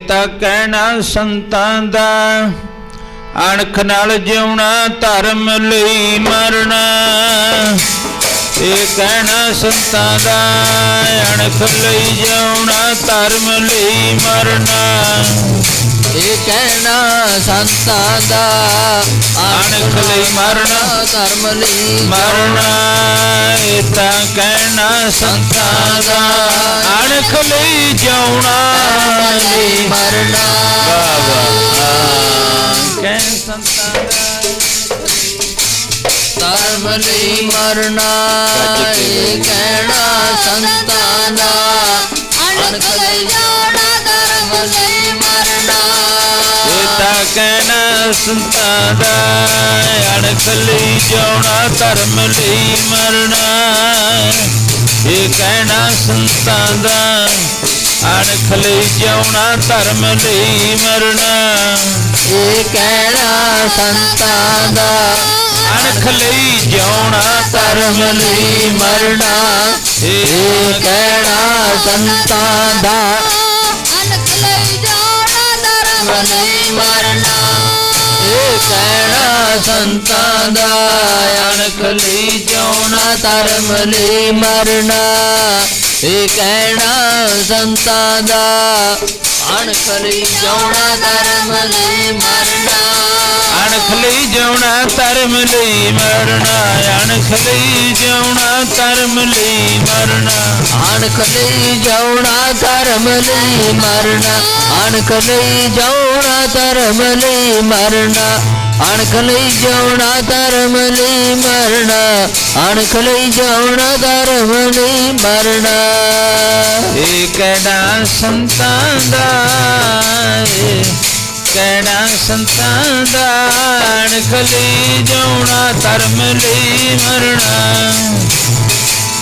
ਤਾਂ ਕਹਿਣਾ ਸੰਤਾਂ ਦਾ, ਅਣਖ ਨਾਲ ਜਿਉਣਾ ਧਰਮ ਲਈ ਮਰਨਾ। ਇਹ ਕਹਿਣਾ ਸੰਤਾਂ ਦਾ, ਅਣਖ ਲਈ ਜਿਉਣਾ ਧਰਮ ਲਈ ਮਰਨਾ। ਇਹ ਕਹਿਣਾ ਸੰਤਾਂ ਦਾ ਅਣਖ ਲਈ ਮਰਨਾ ਧਰਮ ਲਈ ਮਰਨਾ ਇਹ ਤਾਂ ਕਹਿਣਾ ਸੰਤਾਂ ਦਾ ਅਣਖ ਲਈ ਜਿਉਣਾ ਲਈ ਮਰਨਾ। ਬਾਬਾ ਕਹਿ ਸੰਤਾਂ ਦਾ। ਧਰਮ ਲਈ ਮਰਨਾ ਇਹ ਕਹਿਣਾ ਸੰਤਾਂ ਦਾ। ਕਹਿਣਾ ਸੰਤਾਂ ਦਾ ਅਣਖ ਲਈ ਜਾਣਾ ਧਰਮ ਲਈ ਮਰਨਾ ਇਹ ਕਹਿਣਾ ਸੰਤਾਂ ਦਾ ਅਣਖ ਲਈ ਜਾਣਾ ਧਰਮ ਲਈ ਮਰਨਾ ਇਹ ਕਹਿਣਾ ਸੰਤਾਂ ਦਾ ਅਣਖ ਲਈ ਜਿਉਣਾ, ਧਰਮ ਲਈ ਮਰਨਾ ਇਹ ਕਹਿਣਾ ਸੰਤਾਂ ਦਾ ਨਹੀਂ ਮਰਨਾ। ਇਹ ਕਹਿਣਾ ਸੰਤਾਂ ਦਾ ਅਣਖ ਲਈ ਜਿਉਣਾ ਧਰਮ ਲਈ ਮਰਨਾ। ਇਹ ਕਹਿਣਾ ਸੰਤਾਂ ਦਾ ਅਣਖ ਲਈ ਜਿਉਣਾ ਧਰਮ ਲਈ ਮਰਨਾ। ਅਣਖ ਲਈ ਜਿਉਣਾ ਧਰਮ ਲਈ ਮਰਨਾ। ਅਣਖ ਲਈ ਜਿਉਣਾ ਧਰਮ ਲਈ ਮਰਨਾ। ਅਣਖ ਲਈ ਜਾਉਣਾ ਧਰਮ ਲਈ ਮਰਨਾ। ਅਣਖ ਲਈ ਜਾਉਣਾ ਧਰਮ ਲਈ ਮਰਨਾ। ਅਣਖ ਲਈ ਜਾਉਣਾ ਧਰਮ ਲਈ ਮਰਨਾ। ਅਣਖ ਲਈ ਜਾਉਣਾ ਧਰਮ ਲਈ ਮਰਨਾ। ਕਿਹੜਾ ਸੰਤਾਂ ਦਾ ਕਹਿਣਾ ਸੰਤਾਂ ਦਾ ਅਣਖ ਲਈ ਧਰਮ ਲਈ ਮਰਨਾ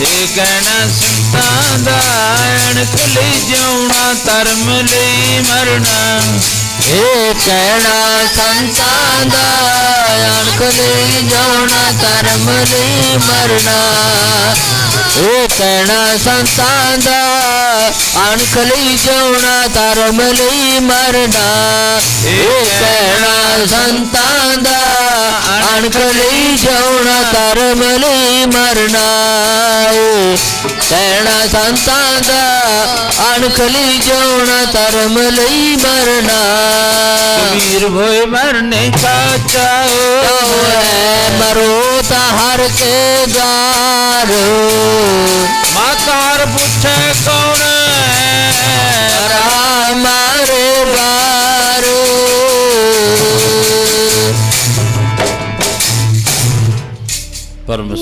ਇਹ ਕਹਿਣਾ ਸੰਤਾਂ ਦਾ ਅਣਖ ਲਈ ਧਰਮ ਲਈ ਮਰਨਾ ਇਹ ਕਹਿਣਾ ਸੰਤਾਂ ਦਾ ਅਣਖ ਲਈ ਜਾਉਣਾ ਧਰਮ ਲਈ ਮਰਨਾ ਇਹ ਕਹਿਣਾ ਸੰਤਾਂ ਦਾ ਅਣਖ ਲਈ ਜਾਉਣਾ ਧਰਮ ਲਈ ਮਰਨਾ। ਇਹ ਕਹਿਣਾ ਸੰਤਾਂ ਦਾ ਅਣਖ ਲਈ ਜਾਉਣਾ ਧਰਮ ਲਈ ਮਰਨਾ। ਕਹਿਣਾ ਸੰਤਾਂ ਦਾ ਅਣਖ ਲਈ ਜਾਉਣਾ ਧਰਮ ਲਈ ਮਰਨਾ। ਕਬੀਰ ਹੋਏ ਮਰਨੇ ਕਾ ਚਾਓ ਤਉ ਹੈ ਮਰੋ ਤਾਂ ਹਰ ਕੇ ਗਾਰ ਮਾਤਾਰ ਪੁੱਛੇ ਕੌਣ ਹੈ? ਰਾ ਬਾਰ। ਪਰਮ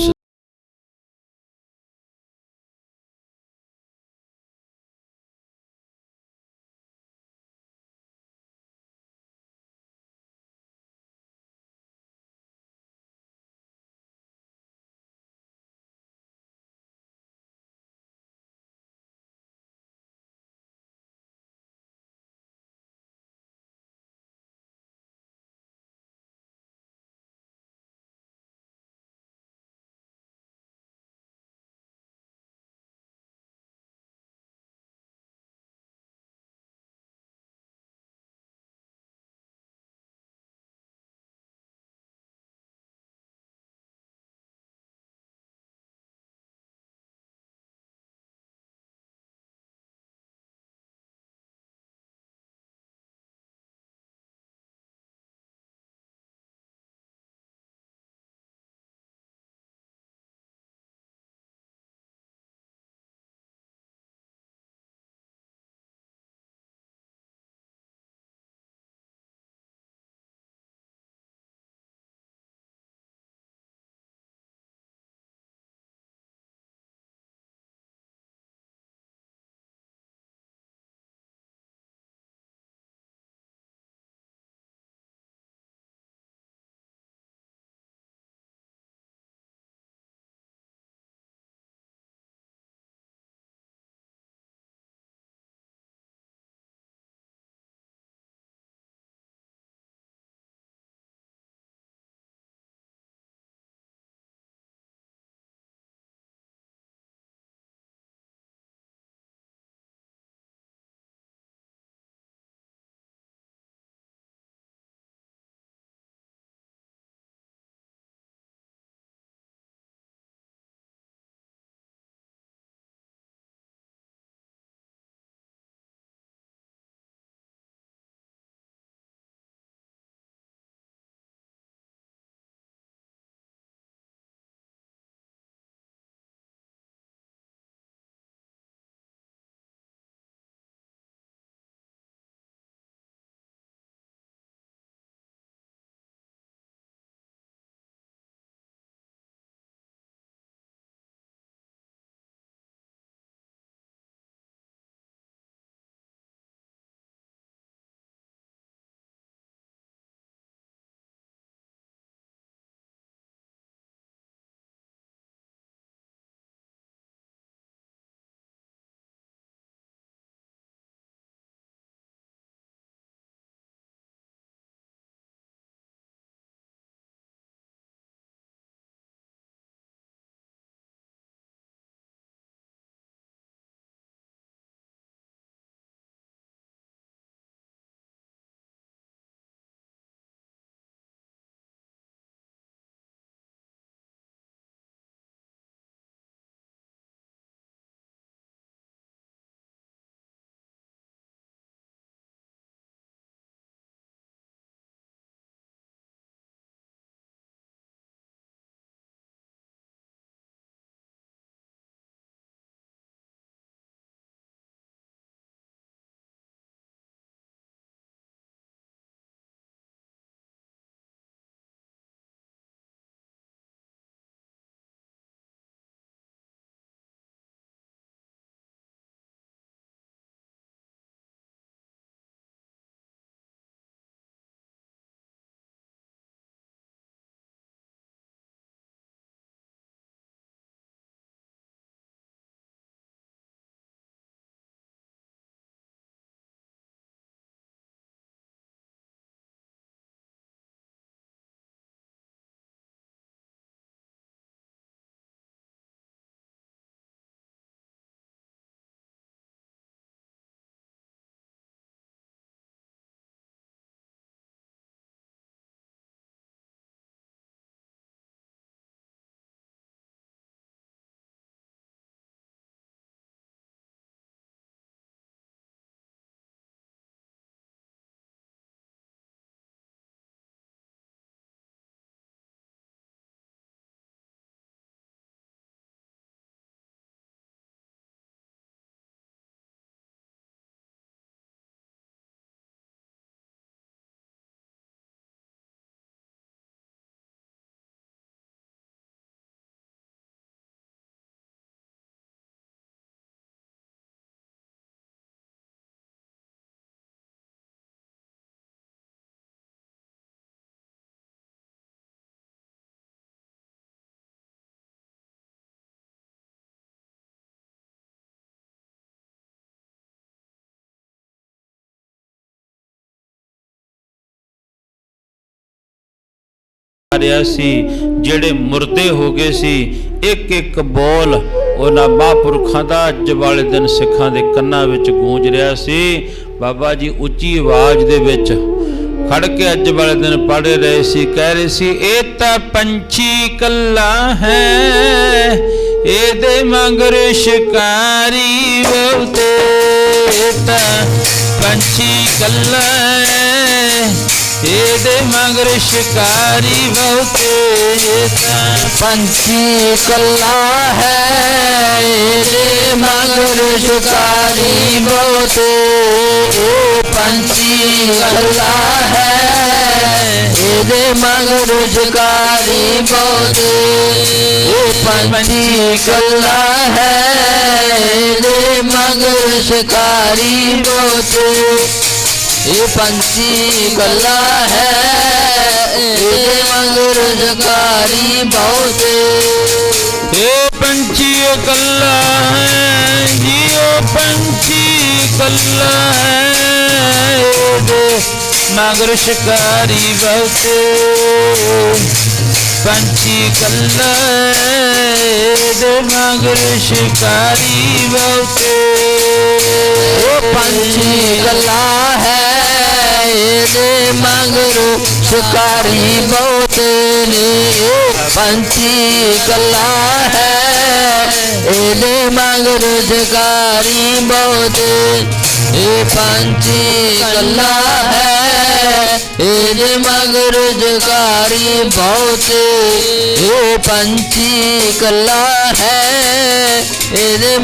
ਰਿਹਾ ਸੀ, ਜਿਹੜੇ ਮੁਰਦੇ ਹੋ ਗਏ ਸੀ ਇੱਕ ਇੱਕ ਬੋਲ ਉਹਨਾਂ ਮਹਾਂਪੁਰਖਾਂ ਦਾ ਅੱਜ ਵਾਲੇ ਦਿਨ ਸਿੱਖਾਂ ਦੇ ਕੰਨਾਂ ਵਿੱਚ ਗੂੰਜ ਰਿਹਾ ਸੀ। ਬਾਬਾ ਜੀ ਉੱਚੀ ਆਵਾਜ਼ ਦੇ ਵਿੱਚ ਖੜ ਕੇ ਅੱਜ ਵਾਲੇ ਦਿਨ ਪੜ੍ਹ ਰਹੇ ਸੀ, ਕਹਿ ਰਹੇ ਸੀ, ਇਹ ਤਾਂ ਪੰਛੀ ਕੱਲਾ ਹੈ, ਇਹਦੇ ਮਗਰ ਸ਼ਿਕਾਰੀ ਬਹੁਤੇ। ਤਾਂ ਪੰਛੀ ਕੱਲਾ ਹੈ ਇਹਦੇ ਮਗਰ ਸ਼ਿਕਾਰੀ ਬਹੁਤੇ ਤਾਂ ਪੰਛੀ ਕੱਲਾ ਹੈ ਇਹਦੇ ਮਗਰ ਸ਼ਿਕਾਰੀ ਬਹੁਤੇ ਪੰਛੀ ਕੱਲਾ ਹੈ ਇਹਦੇ ਮਗਰ ਸ਼ਿਕਾਰੀ ਬਹੁਤੇ ਇਹ ਪੰਛੀ ਕੱਲਾ ਹੈ ਇਹਦੇ ਮਗਰ ਸ਼ਿਕਾਰੀ ਬਹੁਤੇ ਇਹ ਪੰਛੀ ਕੱਲਾ ਹੈ ਇਹਦੇ ਮਗਰ ਸ਼ਿਕਾਰੀ ਬਹੁਤੇ ਇਹ ਪੰਛੀ ਇਕੱਲਾ ਹੈ ਜੀਓ ਪੰਛੀ ਇਕੱਲਾ ਹੈ ਇਹਦੇ ਮਗਰ ਸ਼ਿਕਾਰੀ ਬਹੁਤੇ ਪੰਛੀ ਹੈ ਇਹਦੇ ਮਗਰ ਸ਼ਿਕਾਰੀ ਬਹੁਤੇ ਉਹ ਪੰਛੀ ਗੱਲਾ ਮਗਰ ਸ਼ਿਕਾਰੀ ਬਹੁਤ ਨੇ ਇਹ ਪੰਛੀ ਗੱਲਾ ਹੈ ਇਹਦੇ ਮਗਰ ਸ਼ਿਕਾਰੀ ਬਹੁਤ ਇਹ ਪੰਛੀ ਗੱਲਾ ਹੈ ਇਹਦੇ ਮਗਰ ਸ਼ਿਕਾਰੀ ਬਹੁਤ ਇਹ ਪੰਛੀ ਕੱਲਾ ਹੈ ਇਹਦੇ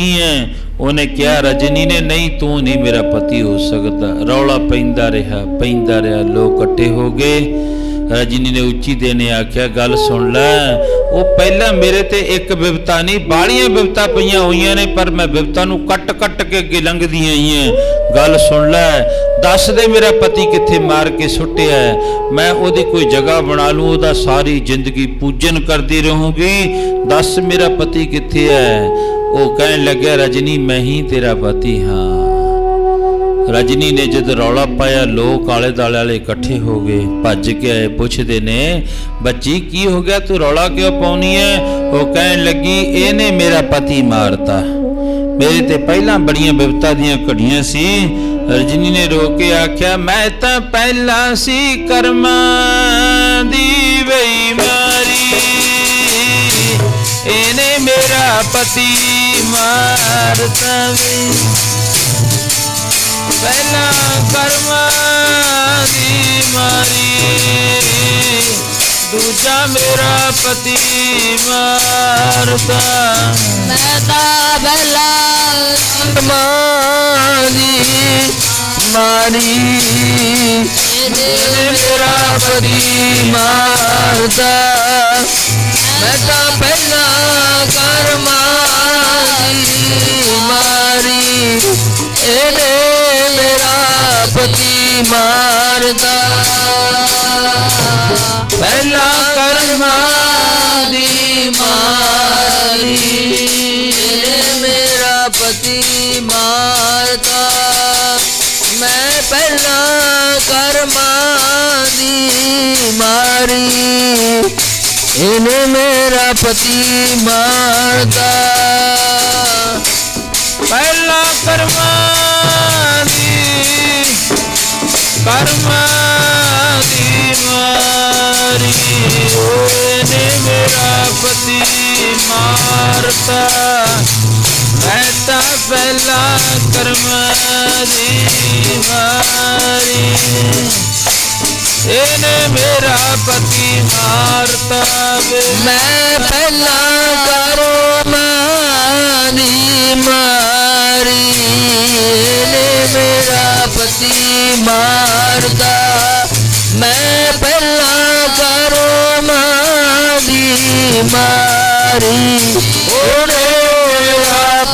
ਮਗਰ ਉਹਨੇ ਕਿਹਾ, ਰਜਨੀ ਨੇ, ਨਹੀਂ, ਤੂੰ ਨਹੀਂ ਮੇਰਾ ਪਤੀ ਹੋ ਸਕਦਾ। ਰੌਲਾ ਪੈਂਦਾ ਰਿਹਾ ਪੈਂਦਾ ਰਿਹਾ, ਲੋਕ ਇਕੱਠੇ ਹੋ ਗਏ। ਰਜਨੀ ਨੇ ਉੱਚੀ ਦੇ ਨੇ ਆਖਿਆ, ਗੱਲ ਸੁਣ ਲੈ ਉਹ ਪਹਿਲਾਂ ਮੇਰੇ ਤੇ ਇੱਕ ਬਿਪਤਾ ਨਹੀਂ ਬਾਲੀਆਂ ਬਿਪਤਾ ਪਈਆਂ ਹੋਈਆਂ ਨੇ, ਪਰ ਮੈਂ ਵਿਵਤਾ ਨੂੰ ਕੱਟ ਕੱਟ ਕੇ ਅੱਗੇ ਲੰਘਦੀਆਂ ਆਈਆਂ। ਗੱਲ ਸੁਣ ਲੈ, ਦੱਸ ਦੇ ਮੇਰਾ ਪਤੀ ਕਿੱਥੇ ਮਾਰ ਕੇ ਸੁੱਟਿਆ ਮੈਂ ਉਹਦੀ ਕੋਈ ਜਗ੍ਹਾ ਬਣਾ ਲੂੰ, ਉਹਦਾ ਸਾਰੀ ਜ਼ਿੰਦਗੀ ਪੂਜਨ ਕਰਦੀ ਰਹੂੰਗੀ। ਦੱਸ ਮੇਰਾ ਪਤੀ ਕਿੱਥੇ ਹੈ? ਉਹ ਕਹਿਣ ਲੱਗਿਆ, ਰਜਨੀ, ਮੈਂ ਹੀ ਤੇਰਾ ਪਤੀ ਹਾਂ। ਰਜਨੀ ਨੇ ਜਦ ਰੌਲਾ ਪਾਇਆ, ਲੋਕ ਆਲੇ ਦਾਲੇ ਵਾਲੇ ਇਕੱਠੇ ਹੋ ਗਏ। ਭੱਜ ਕੇ ਆਏ, ਪੁੱਛਦੇ ਨੇ, ਬੱਚੀ, ਕੀ ਹੋ ਗਿਆ? ਤੂੰ ਰੌਲਾ ਕਿਉਂ ਪਾਉਣੀ ਹੈ ਉਹ ਕਹਿਣ ਲੱਗੀ, ਇਹਨੇ ਮੇਰਾ ਪਤੀ ਮਾਰਤਾ। ਮੇਰੇ ਤੇ ਪਹਿਲਾਂ ਬੜੀਆਂ ਬਿਪਤਾ ਦੀਆਂ ਘੜੀਆਂ ਸੀ। ਰਜਨੀ ਨੇ ਰੋ ਕੇ ਆਖਿਆ, ਮੈਂ ਤਾਂ ਪਹਿਲਾਂ ਸੀ ਕਰਮਾਂ ਦੀ ਬੇਈਮਾਰੀ ਇਹਨੇ ਮੇਰਾ ਪਤੀ ਮਾਰਤਾ ਵੇ। ਪਹਿਲਾਂ ਕਰਮਾਂ ਦੀ ਮਾਰੀ ਦੂਜਾ ਮੇਰਾ ਪਤੀ ਮਾਰਦਾ। ਮੈਂ ਤਾਂ ਬਲਾ ਮਾਰੀ ਮਾਰੀ ਇਹਨੇ ਮੇਰਾ ਪਤੀ ਮਾਰਦਾ। ਮੈਂ ਤਾਂ ਪਹਿਲਾਂ ਕਰਮਾਂ ਦੀ ਮਾਰੀ। ਇਹਨੇ ਮੇਰਾ ਪਤੀ ਮਾਰਦਾ। ਪਹਿਲਾ ਕਰਮਾਂ ਦੀ ਮਾਰੀ ਮੇਰਾ ਪਤੀ ਮਾਰਦਾ। ਮੈਂ ਪਹਿਲਾ ਕਰਮਾਂ ਦੀ ਮਾਰੀ, ਇਹਨੇ ਮੇਰਾ ਪਤੀ ਮਾਰਦਾ। ਪਹਿਲਾ ਕਰਮਾਂ ਕਰਮਾਂ ਦੀ ਮਾਰੀ ਓਏ ਨੇ ਮੇਰਾ ਪਤੀ ਮਾਰਤਾ। ਮੈਂ ਤਾਂ ਪਹਿਲਾ ਕਰਮਾਂ ਦੀ ਮਾਰੀ ਇਹਨੇ ਮੇਰਾ ਪਤੀ ਮਾਰਤਾ ਵੇ। ਮੈਂ ਪਹਿਲਾ ਕਰੋ ਦੀ ਮਾਰੀ ਉਹਨੇ ਮੇਰਾ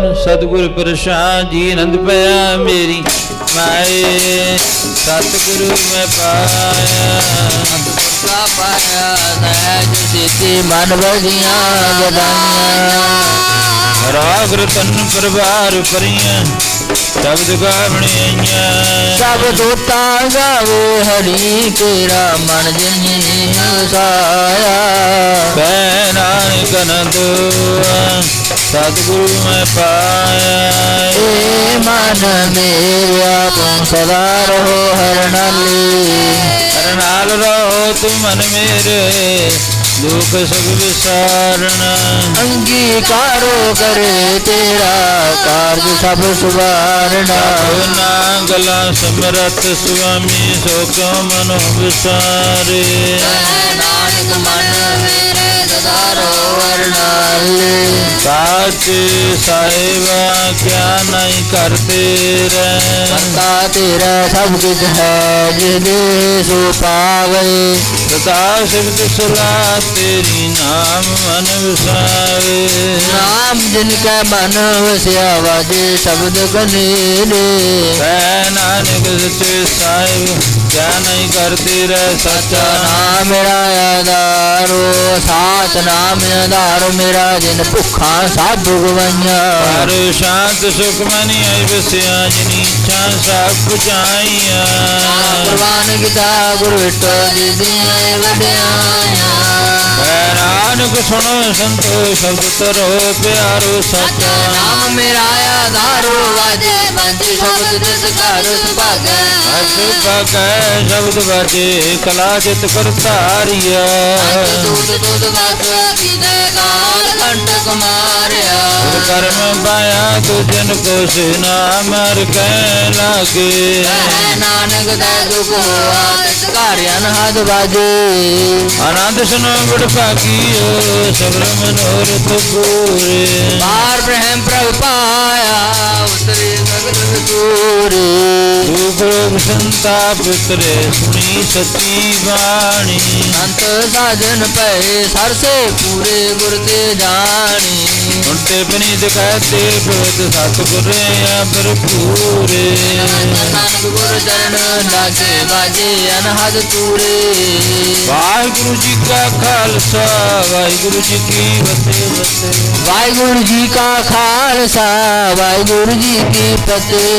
ਸਤਿਗੁਰ ਪ੍ਰਸਾਦ ਜੀ ਆਨੰਦ ਪਿਆ ਮੇਰੀ ਮਾਏ। ਸਤਿਗੁਰੂ ਮੈਂ ਪਾਇਆ। ਸਾ ਪਾਇਆ ਸਹਿਜ ਸਿੱਧੀ ਮਨ ਵਜੀਆਂ ਗਦਾਈਆਂ ਰਾਗ ਰਤਨ ਪਰਵਾਰ ਪਰੀਆਂ ਸ਼ਬਦ ਗਾਵਣੀਆਂ ਸਭ ਦੋਤਾ ਗਾਵੇ ਹਰੀ ਤੇਰਾ ਮਨ ਜਿਨੀ ਵਸਾਇਆ ਬੈ ਨਾਨਕ ਅਨੰਦ ਸਤਿਗੁਰੂ ਮੈਂ ਪਾਇਆ। ਏ ਮਨ ਮੇਰਿਆ ਤੂੰ ਸਦਾ ਰਹੋ ਹਰ ਨਾਲੀ ਹਰ ਨਾਲ ਰਹੋ ਤੂੰ ਮਨ ਮੇਰੇ ਦੁਖ ਸੁਖ ਵਿਸਾਰਣਾ। ਅੰਗੀਕਾਰੋ ਕਰੇ ਤੇਰਾ ਕਾਰਜ ਸਭ ਸੁਵਾਰਣਾ ਨਾ ਗਲਾ ਸਮਰਥ ਸੁਆਮੀ ਸੋ ਕਉ ਮਨੋ ਵਿਸਾਰੇ। ਨਾਨਕ ਮਨ ਸਾਚੇ ਸਾਹਿਬਾ ਕਿਆ ਨਹੀਂ ਕਰਤੇ ਰਹਿ। ਬੰਦਾ ਤੇਰਾ ਸਭ ਕੁਝ ਹੈ ਜਿਹਦੇ ਸੋ ਪਾਵੇ। ਸਦਾ ਸਿਫਤ ਸਲਾ ਤੇਰੀ ਨਾਮ ਮਨ ਵਿਸਾਰੇ। ਨਾਮ ਜਿਨ ਕੈ ਮਨ ਵਸਿਆ ਵਾਜੇ ਸ਼ਬਦ ਕਨੀਲੇ ਸੈ ਨਾਨਕ ਸੱਚੇ ਸਾਹਿਬ ਕਿਆ ਨਹੀਂ ਕਰਤੇ ਰਹਿ ਸਚਾ ਨਾਮ। ਮੇਰਾ ਆਧਾਰੋ ਸਾਚ ਨਾਮ ਆਧਾਰ ਮੇਰਾ ਜਿਨ ਭੁੱਖਾ ਸਾਧੂ ਗਵਈਆਂ। ਹਰ ਸ਼ਾਂਤ ਸੁਖ ਮਨੀ ਆਈ ਵਸਿਆ ਜਿਨੀ ਇੱਛਾ ਸਭ ਪੁਜਾਈਆਂ ਕੁਰਬਾਨ ਕੀਤਾ ਗੁਰ ਵਿਟੋ ਜੀ ਦੀਆਂ ਵਡਿਆਈਆਂ। ਹੈ ਨਾਨਕ ਸੁਣੋ ਸੰਤੋ ਸ਼ਬਦ ਤਰੋ ਪਿਆਰੋ ਸੱਚਾ। ਨਾਮ ਮੇਰਾ ਆਧਾਰੋ ਵਾਜੇ ਬੰਦੀ ਸ਼ਬਦ ਤਿਸ ਘਰ ਸੁਭਾਗੈ। ਅਸ ਭਗੈ ਸ਼ਬਦ ਵਾਜੇ ਕਲਾ ਚਿਤ ਕਰਤਾਰੀਆ ਦੂਤ ਦੂਤ ਗਾਲ ਗੁਰ ਕਰਮ ਪਾਇਆ ਤੁਜਨ ਕੋ ਸਿਨਾ ਮਰ ਕੈ ਲਾਗੇ। ਕਹਿ ਨਾਨਕ ਦਾ ਦੁਖ ਹੋਆ ਤਿਸ ਘਰ ਅਨਹਦ ਵਾਜੇ ਆਨੰਦ ਸੁਨੋ ਗੁਰ ਭਾਗੀਓ ਸਬਰ ਮਨੋਰਥ ਪੂਰੇ। ਬਾਰ ਬ੍ਰਹਮ ਪ੍ਰਭ ਪਾਇਆ ਉਤਰੇ ਸਗਲ ਵਿਦੂਰੇ ਦੁਖ ਰੋਗ ਸੰਤਾਪ ਉਤਰੇ ਸੁਣੀ ਸੱਚੀ ਬਾਣੀ। ਅੰਤ ਸਾਜਨ ਪਏ ਸਰਸੇ ਪੂਰੇ ਗੁਰ ਤੇ ਜਾਣੀ। ਉਨਤੇ ਬਨੀਤ ਕਹਤੇ ਬੋਧ ਸਤਿਗੁਰ ਆ ਭਰਪੂਰੇ। ਨਾਨਕ ਗੁਰ ਚਰਨ ਲਾਗੇ ਬਾਜੇ ਅਨਹਦ ਤੂਰੇ। ਵਾਹਿਗੁਰੂ ਜੀ ਕਾ ਖਾਲਸਾ ਵਾਹਿਗੁਰੂ ਜੀ ਕੀ ਫਤਿਹ। ਵਾਹਿਗੁਰੂ ਜੀ ਕਾ ਖਾਲਸਾ ਵਾਹਿਗੁਰੂ ਜੀ ਕੀ ਫਤਿਹ।